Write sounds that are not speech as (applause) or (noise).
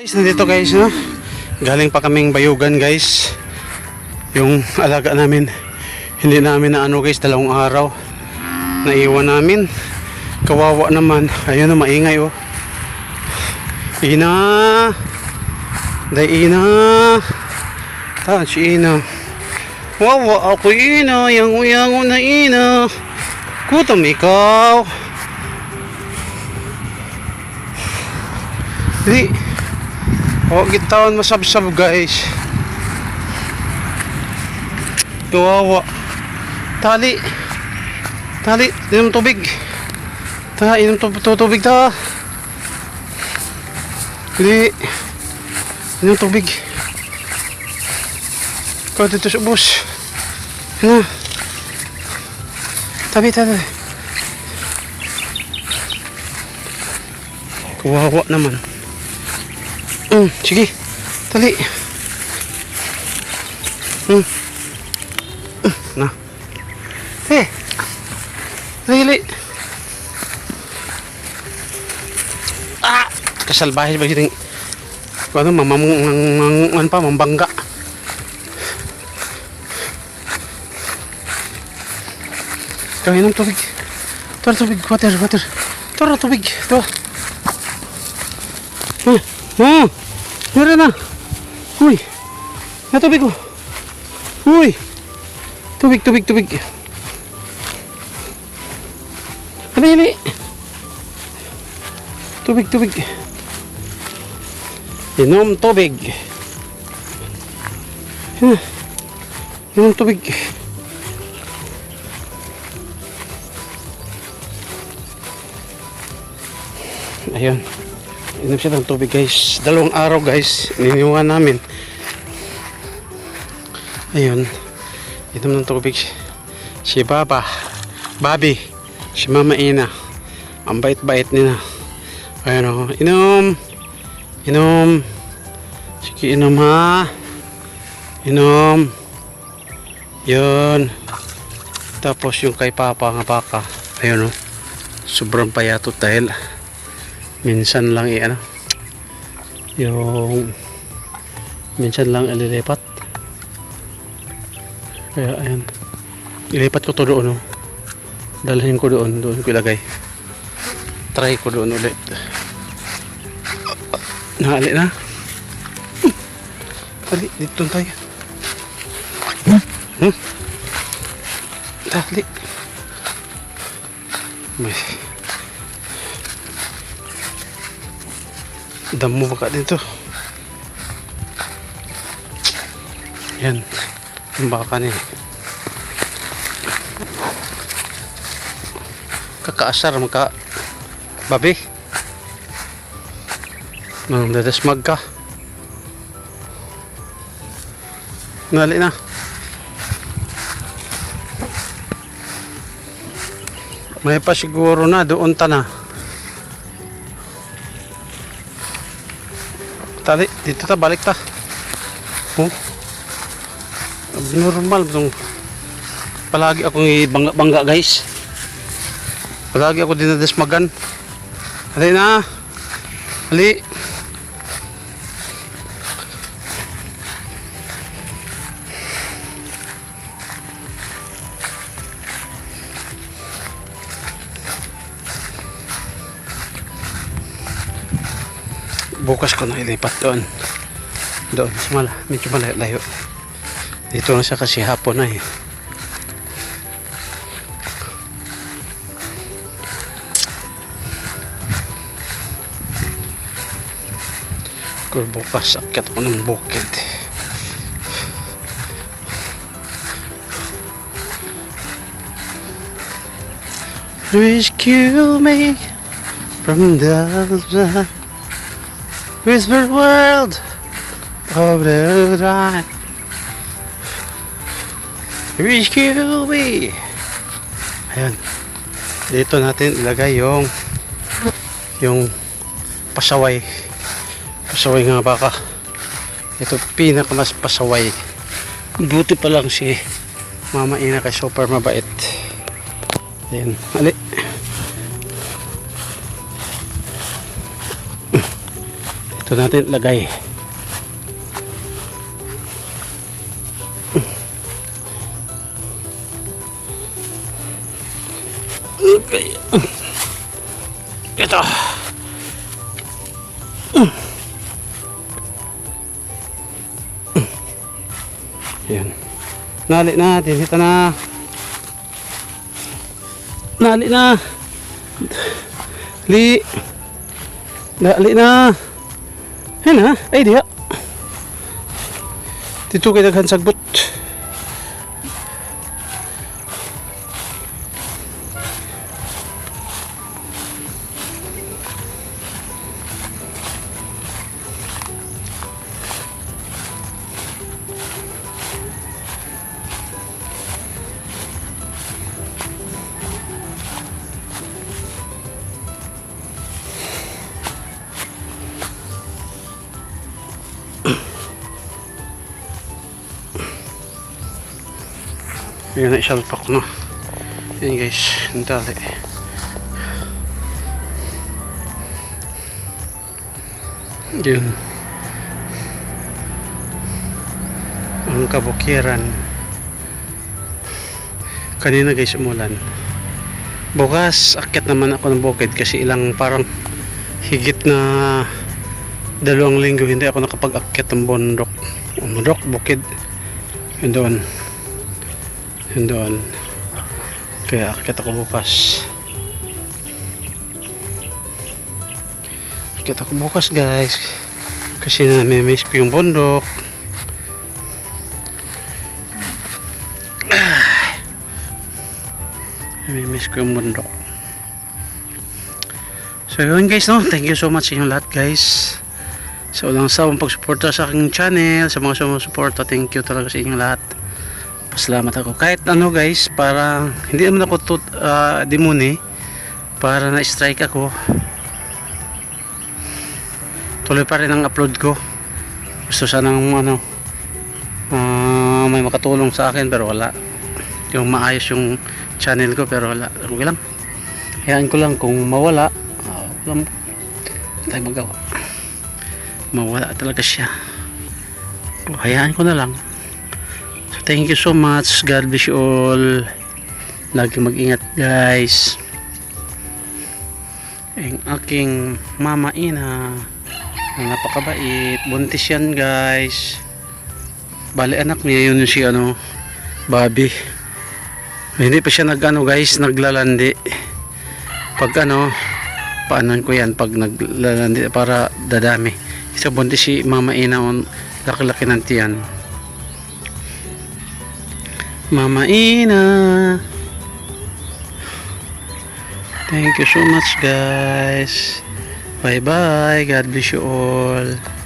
Guys, nandito guys, no? Galing pa kaming bayugan guys. Yung alaga namin. Hindi namin na ano guys, dalawang araw. Naiwan namin. Kawawa naman. Ayun na, maingay oh. Ina! Day Ina! Si Ina. Wawa ako Ina, yang yang na Ina. Kutom ikaw. Di. O, gitawan masabsab guys. Kawawa. Tali. Tali. Inom tubig. Ta, inom tu tu- tubig ta. Di. Inom tubig. Ikaw dito sa bus. Ano? Tabi, tabi. Kawawa naman. Mm, sige. Tali. Mm. Mm, na. Eh. Dali. Ah! Kasalbahe ba yung ano, mamamang, mang, ano pa, mambangga. Kaya ng tubig. Ito tubig, water, water. Ito na tubig. Ito. Hmm. Hmm. Meron na. Uy. Na tubig ko. Uy. Tubig, tubig, tubig. Hali, hali. Tubig, tubig. Inom tubig. Inom tubig. Ayun. Inom siya ng tubig guys. Dalawang araw guys. Niniwan namin. Ayun. Inom ng tubig. Si Baba. Bobby. Si Mama Ina. Ang bait-bait nila. Ayun o. Inom. Inom. Sige inom ha. Inom. Yun. Tapos yung kay Papa nga baka. Ayun o. Sobrang payatot dahil minsan lang i ano yung minsan lang ililipat. Kaya ayan. Ilipat ko to doon oh. dalhin ko doon doon ko ilagay. Try ko doon ulit. Nahali na. Tali dito tayo. Hmm? tali may damo baka dito yan. Ang baka niya kakaasar maka babi. Nang dadasmag ka nali na may pa siguro na doon ta na tali dito ta balik ta oh normal dong palagi akong bangga bangga guys. Palagi ako dinadasmagan hali na hali bukas ko na ilipat doon. Doon sa mala medyo malayo layo dito na siya kasi hapon na eh. Kung bukas akit ko ng bukid. Rescue me from the whisper world of the dark. Rescue me. Ayan. Dito natin ilagay yung yung pasaway. Pasaway nga baka. Ito pinakamas pasaway. Buti pa lang si Mama Ina kay super mabait. Ayan. Ali. Ito natin lagay. Okay. Ito. Ayan. Nali natin. Ito na. Nali na. Li. Nali na. Ayan na. Ay, diha. Dito kayo daghan sagbot. Ayan na isalpak no. Ayan guys, ang tali. Yun. Ang kabukiran. Kanina guys umulan. Bukas, akit naman ako ng bukid kasi ilang parang higit na dalawang linggo hindi ako nakapag-akit ng bundok. Bundok, bukid. Yun doon. Yun doon. Kaya akit ako bukas. Akit ako bukas guys. Kasi namimiss ko yung bundok. (sighs) Namimiss ko yung bundok. So yun guys no. Thank you so much sa inyong lahat guys. Sa walang sawang pagsuporta sa aking channel. Sa mga sumusuporta. Thank you talaga sa inyong lahat. Pasalamat ako. Kahit ano guys, para hindi naman ako tut, uh, demone para na-strike ako. Tuloy pa rin ang upload ko. Gusto sanang ano ah, may makatulong sa akin pero wala. Yung maayos yung channel ko pero wala. Okay lang. Hayaan ko lang kung mawala. Uh, wala tayo magawa. Mawala talaga siya. Hayaan ko na lang. Thank you so much. God bless you all. Lagi mag-ingat guys. Ang aking mama ina. Napakabait. Buntis yan guys. Bali anak niya yun si ano. Bobby. Hindi pa siya nag ano guys. Naglalandi. Pag ano. Paanan ko yan. Pag naglalandi para dadami. Isa buntis si mama ina. Laki-laki ng tiyan. Mama Ina. Thank you so much guys. Bye bye. God bless you all.